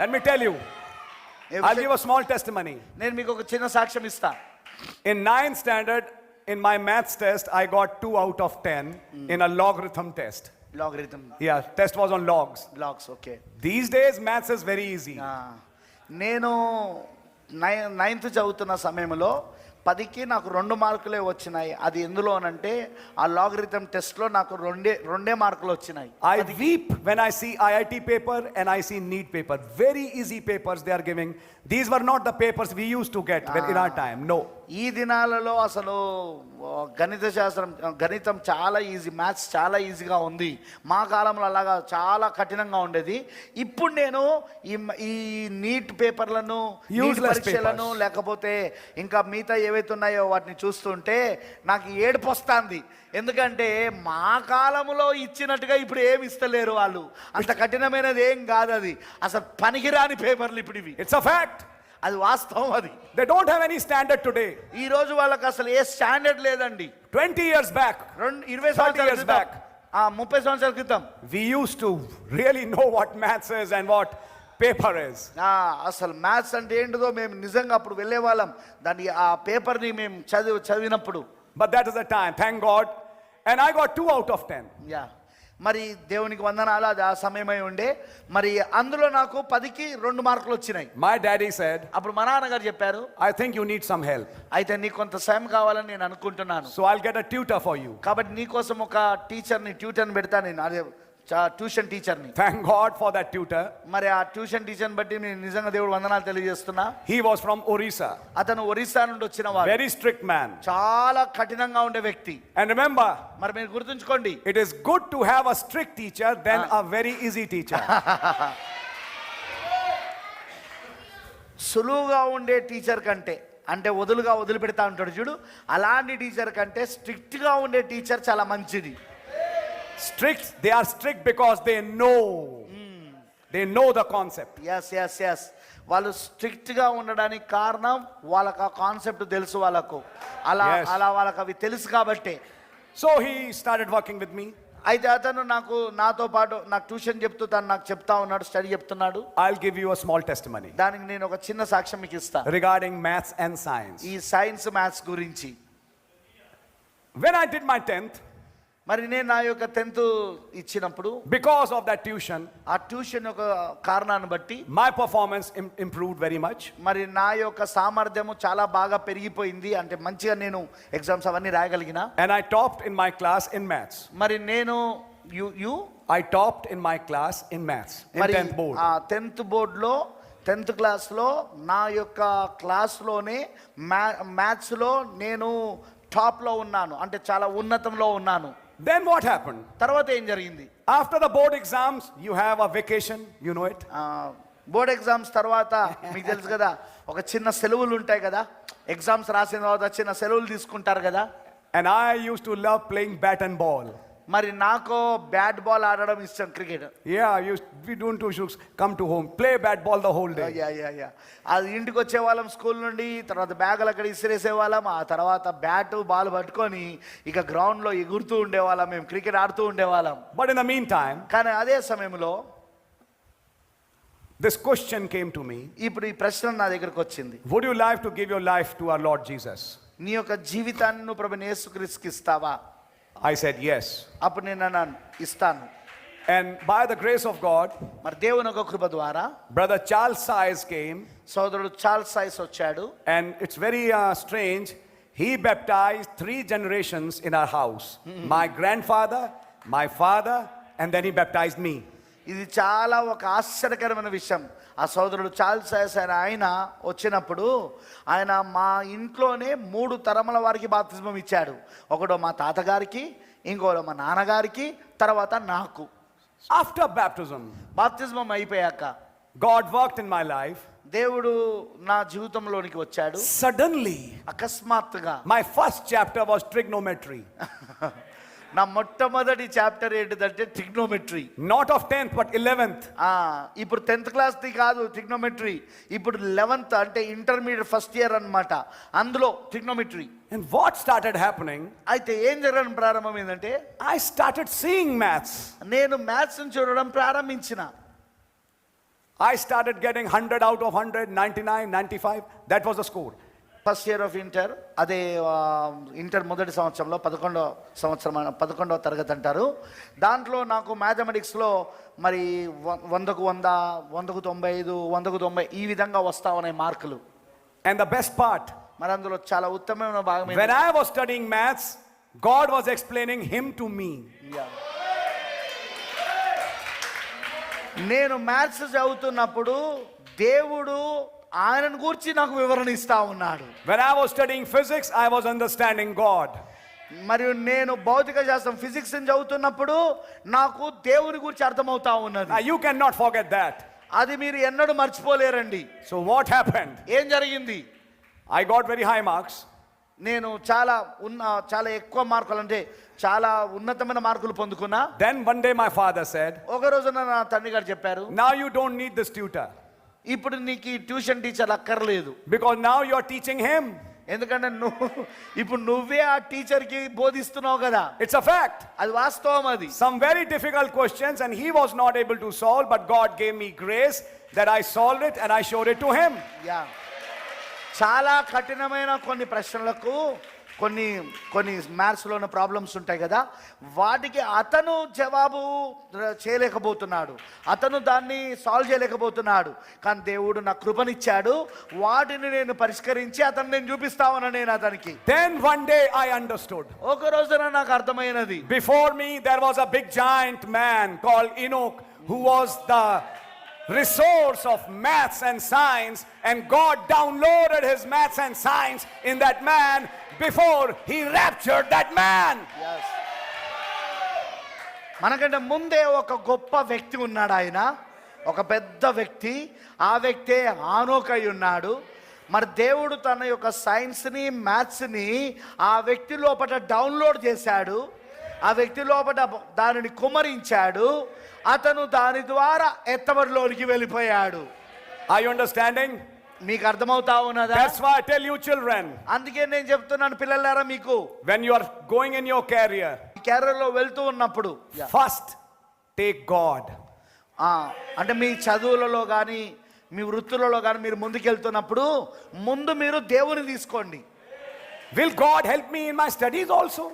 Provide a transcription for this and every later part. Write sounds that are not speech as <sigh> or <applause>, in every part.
Let me tell you, I'll give a small testimony. నేను మీకు ఒక చిన్న సాక్ష్యం ఇస్తా In ninth standard, in my maths test, I got 2 out of 10 in a logarithm test. Logarithm Yeah, test was on logs. Logs okay These days, maths is very easy. నేను నై ninth చదువుతున్న సమయంలో పదికి నాకు రెండు మార్కులే వచ్చినాయి అది ఎందులో అనంటే ఆ లాగరిథం టెస్ట్లో నాకు రెండే రెండే మార్కులు వచ్చినాయి weep when I see IIT paper and I see NEET paper. Very easy papers they are giving. These were not the papers we used to get when- in our time. No. ఈ దినాలలో అసలు గణిత శాస్త్రం గణితం చాలా easy maths చాలా ఈజీగా ఉంది మా కాలంలో అలాగా చాలా కఠినంగా ఉండేది ఇప్పుడు నేను ఈ ఈ నీట్ పేపర్లను నీట్ పరీక్షలను. లేకపోతే ఇంకా మిగతా ఏవైతే ఉన్నాయో వాటిని చూస్తుంటే నాకు ఏడుపు వస్తుంది. ఎందుకంటే మా కాలంలో ఇచ్చినట్టుగా ఇప్పుడు ఏమి ఇస్తలేరు వాళ్ళు. అంత కఠినమైనది ఏం కాదు అది. అసలు పనికిరాని పేపర్లు ఇప్పుడు ఇవి. It's a fact. అది వాస్తవం అది. They don't have any standard today. ఈ రోజు వాళ్ళకి అసలు ఏ స్టాండర్డ్ లేదండి. 20 years back, రెండు ఇరవై 30 సంవత్సరాల years క్రితం. back. ఆ, ముప్పై సంవత్సరాల క్రితం. Used to really know what maths is and what paper is. అసలు మ్యాథ్స్ అంటే ఏంటిదో మేము నిజంగా అప్పుడు వెళ్ళే వాళ్ళం దాన్ని ఆ పేపర్ని మేము చదివి చదివినప్పుడు But that is the time, thank God. And I got 2 out of 10. Yeah మరి దేవునికి వందనాలు అది ఆ సమయమై ఉండే మరి అందులో నాకు పదికి రెండు మార్కులు వచ్చినాయి My daddy said, అప్పుడు మా నాన్నగారు చెప్పారు I think you need some help. అయితే నీకు కొంత సాయం కావాలని నేను అనుకుంటున్నాను So I'll get a tutor for you. కాబట్టి నీకోసం ఒక టీచర్ని ట్యూటర్ని పెడతా నేను అదే ట్యూషన్ టీచర్ని Thank God for that tutor. మరి ఆ ట్యూషన్ టీచర్ని బట్టి నేను నిజంగా దేవుడు వందనాలు తెలియజేస్తున్నా He was from Orissa. అతను ఒరిస్సా నుండి వచ్చిన వాడు Very strict man. చాలా కఠినంగా ఉండే వ్యక్తి And remember, మరి మీరు గుర్తుంచుకోండి it is good to have a strict teacher than a very easy teacher. <laughs> సులువుగా ఉండే టీచర్ కంటే అంటే వదులుగా వదిలిపెడతా ఉంటాడు చూడు అలాంటి టీచర్ కంటే స్ట్రిక్ట్గా ఉండే టీచర్ చాలా మంచిది strict they are strict because they know they know the concept yes yes yes వాళ్ళు స్ట్రిక్ట్గా ఉండడానికి కారణం వాళ్ళకి ఆ కాన్సెప్ట్ తెలుసు వాళ్ళకు. అలా అలా వాళ్ళకి అవి తెలుసు కాబట్టి. So he started walking with me అయితే అతను నాకు నాతో పాటు నాకు ట్యూషన్ చెప్తూ తను నాకు చెప్తా ఉన్నాడు స్టడీ చెప్తున్నాడు. I give you small testimony దానికి నేను ఒక చిన్న సాక్ష్యం మీకు ఇస్తా. రిగార్డింగ్ మ్యాథ్స్ అండ్ సైన్స్ ఈ సైన్స్ మ్యాథ్స్ గురించి. When I did my tenth మరి నేను నా యొక్క టెన్త్ ఇచ్చినప్పుడు because of that tuition, ఆ ట్యూషన్ యొక్క కారణాన్ని బట్టి performance im- improved very much. మరి నా యొక్క సామర్థ్యము చాలా బాగా పెరిగిపోయింది అంటే మంచిగా నేను ఎగ్జామ్స్ అవన్నీ రాయగలిగిన And I topped in my class in maths. మరి నేను you you topped in my class in maths in మరి 10th board. ఆ టెన్త్ బోర్డులో టెన్త్ క్లాస్లో నా యొక్క క్లాస్లోనే మ్యా మ్యాథ్స్లో నేను టాప్లో ఉన్నాను అంటే చాలా ఉన్నతంలో ఉన్నాను Then what happened? తర్వాత ఏం జరిగింది After the board exams, you have a vacation, you know it. Board exams తర్వాత మీకు తెలుసు కదా ఒక చిన్న సెలవులు ఉంటాయి కదా ఎగ్జామ్స్ రాసిన తర్వాత చిన్న సెలవులు తీసుకుంటారు కదా And I used to love playing bat and ball. మరి నాకు బ్యాట్ బాల్ ఆడడం ఇష్టం cricket. You, we don't do shoes. Come to home, play bat ball the whole day. Yeah yeah yeah అది ఇంటికి వచ్చే వాళ్ళం స్కూల్ నుండి తర్వాత బ్యాగులు అక్కడ ఇసిరేసే వాళ్ళం ఆ తర్వాత బ్యాట్ బాల్ పట్టుకొని ఇక గ్రౌండ్లో ఎగురుతూ ఉండేవాళ్ళం. మేము క్రికెట్ ఆడుతూ ఉండేవాళ్ళం. But in the meantime, కానీ అదే సమయంలో this question came to me. ఇప్పుడు ఈ ప్రశ్న నా దగ్గరకు వచ్చింది. Would you like to give your life to our Lord Jesus? నీ యొక్క జీవితాన్ని నువ్వు ప్రభు యేసుక్రీస్తుకి ఇస్తావా? I said yes. అప్పుడు నేను అన్నాను ఇస్తాను And by the grace of God, మరి దేవుని ఒక కృప ద్వారా Brother Charles Size came, సోదరుడు చార్ల్స్ సైస్ వచ్చాడు and it's very uh, strange. He baptized three generations in our house my grandfather, my father, and then he baptized me. ఇది చాలా ఒక ఆశ్చర్యకరమైన విషయం ఆ సోదరుడు చార్ల్స్ అయిన ఆయన వచ్చినప్పుడు ఆయన మా ఇంట్లోనే మూడు తరముల వారికి బాప్తిజమం ఇచ్చాడు ఒకడో మా తాతగారికి ఇంకోడో మా నాన్నగారికి తర్వాత నాకు After baptism, బాప్తిజమం అయిపోయాక God worked in my life. దేవుడు నా జీవితంలోనికి వచ్చాడు Suddenly, అకస్మాత్తుగా my first chapter was trigonometry. <laughs> నా మొట్టమొదటి చాప్టర్ ఏంటిదంటే trigonometry Not of 10th, but 11th. ఇప్పుడు టెన్త్ క్లాస్ది కాదు ట్రిగ్నోమెట్రీ ఇప్పుడు లెవెన్త్ అంటే ఇంటర్మీడియట్ ఫస్ట్ ఇయర్ అన్నమాట అందులో trigonometry And what started happening? అయితే ఏం జరగడం ప్రారంభమైందంటే I started seeing maths. నేను మ్యాథ్స్ చూడడం ప్రారంభించిన I started getting 100 out of 100, 99, 95. That was the score. First year of inter అదే ఇంటర్ మొదటి సంవత్సరంలో పదకొండో సంవత్సరం పదకొండవ తరగతి అంటారు దాంట్లో నాకు మ్యాథమెటిక్స్లో మరి వందకు వంద వందకు తొంభై ఐదు వందకు తొంభై ఈ విధంగా వస్తా ఉన్నాయి మార్కులు And the best part, మరి అందులో చాలా ఉత్తమమైన భాగం I was studying maths, God was explaining Him to me. Yeah. నేను మ్యాథ్స్ చదువుతున్నప్పుడు దేవుడు ఆయనను గురించి నాకు వివరణ ఇస్తా ఉన్నాడు. When I was studying physics I was understanding God మరియు నేను భౌతిక శాస్త్రం ఫిజిక్స్ చదువుతున్నప్పుడు నాకు దేవుని గురించి అర్థమవుతా ఉన్నది. You can not forget that అది మీరు ఎన్నడూ మర్చిపోలేరండి. సో వాట్ హ్యాపెండ్ ఏం జరిగింది? I got very high marks నేను చాలా ఉన్న చాలా ఎక్కువ మార్కులు అంటే చాలా ఉన్నతమైన మార్కులు పొందుకున్నా. Then one day my father said ఒక రోజున నా తండ్రి గారు చెప్పారు నా you don't need this tutor ఇప్పుడు నీకు ఈ ట్యూషన్ టీచర్ అక్కర్లేదు. Because now you are teaching him ఎందుకంటే నువ్వు ఇప్పుడు నువ్వే ఆ టీచర్కి బోధిస్తున్నావు కదా. ఇట్స్ అ ఫ్యాక్ట్ అది వాస్తవం అది. Some very difficult questions and he was not able to solve but God gave me grace that I solve it and I showed it to him yeah చాలా కఠినమైన కొన్ని ప్రశ్నలకు కొన్ని కొన్ని మ్యాథ్స్లో ఉన్న ప్రాబ్లమ్స్ ఉంటాయి కదా వాటికి అతను జవాబు చేయలేకపోతున్నాడు. అతను దాన్ని సాల్వ్ చేయలేకపోతున్నాడు. కానీ దేవుడు నా కృపనిచ్చాడు. వాటిని నేను పరిష్కరించి అతను నేను చూపిస్తామని నేను అతనికి. Then one day I understood ఒక రోజున నాకు అర్థమైనది. Before me there was a big giant man call Enoch who was the resource of maths and science and God downloaded his maths and science in that man before he raptured that man. మనకంటే ముందే ఒక గొప్ప వ్యక్తి ఉన్నాడు ఆయన. ఒక పెద్ద వ్యక్తి. ఆ వ్యక్తే ఆనోకై ఉన్నాడు. మరి దేవుడు తన యొక్క సైన్స్ని మ్యాథ్స్ని ఆ వ్యక్తి లోపల డౌన్లోడ్ చేశాడు. ఆ వ్యక్తి లోపల దానిని కుమరించాడు. అతను దాని ద్వారా ఎత్తబడిలోనికి వెళ్ళిపోయాడు. Are you understanding? మీకు అర్థమవుతా ఉన్నదా? That's why tell you children అందుకే నేను చెప్తున్నాను పిల్లలారా మీకు. When you are going in your career కెరీర్లో వెళ్తూ ఉన్నప్పుడు ఫస్ట్ టేక్ గాడ్ ఆ అంటే మీ చదువులలో గాని మీ వృత్తులలో గాని మీరు ముందుకెళ్తున్నప్పుడు ముందు మీరు దేవుని తీసుకోండి. Will God help me in my studies also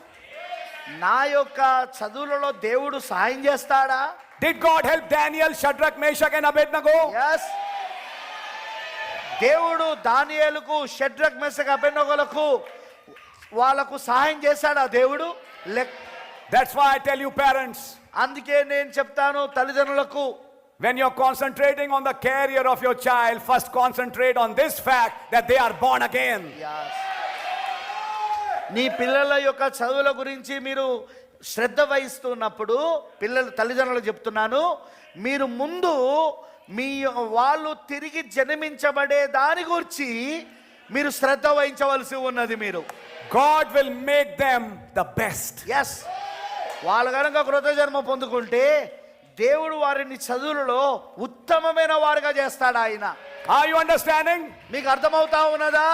నా యొక్క చదువులలో దేవుడు సహాయం చేస్తాడా? Did God help Daniel Shadrach Meshach and Abednego yes. దేవుడు దానియేలుకు షడ్రక్ మెసక్ అబెన్నోగలకు వాళ్ళకు సహాయం చేశాడా దేవుడు లెక్ That's why I tell you, parents, అందుకే నేను చెప్తాను తల్లిదండ్రులకు when you're concentrating on the career of your child, first concentrate on this fact that they are born again. నీ పిల్లల యొక్క చదువుల గురించి మీరు శ్రద్ధ వహిస్తున్నప్పుడు పిల్లలు తల్లిదండ్రులు చెప్తున్నాను మీరు ముందు మీ వాళ్ళు తిరిగి జన్మించబడే దాని గురించి మీరు శ్రద్ధ వహించవలసి ఉన్నది మీరు God will make them the best. Yes వాళ్ళు కనుక కృత జన్మ పొందుకుంటే దేవుడు వారిని చదువులలో ఉత్తమమైన వారుగా చేస్తాడు ఆయన you understanding? మీకు అర్థమవుతా ఉన్నదా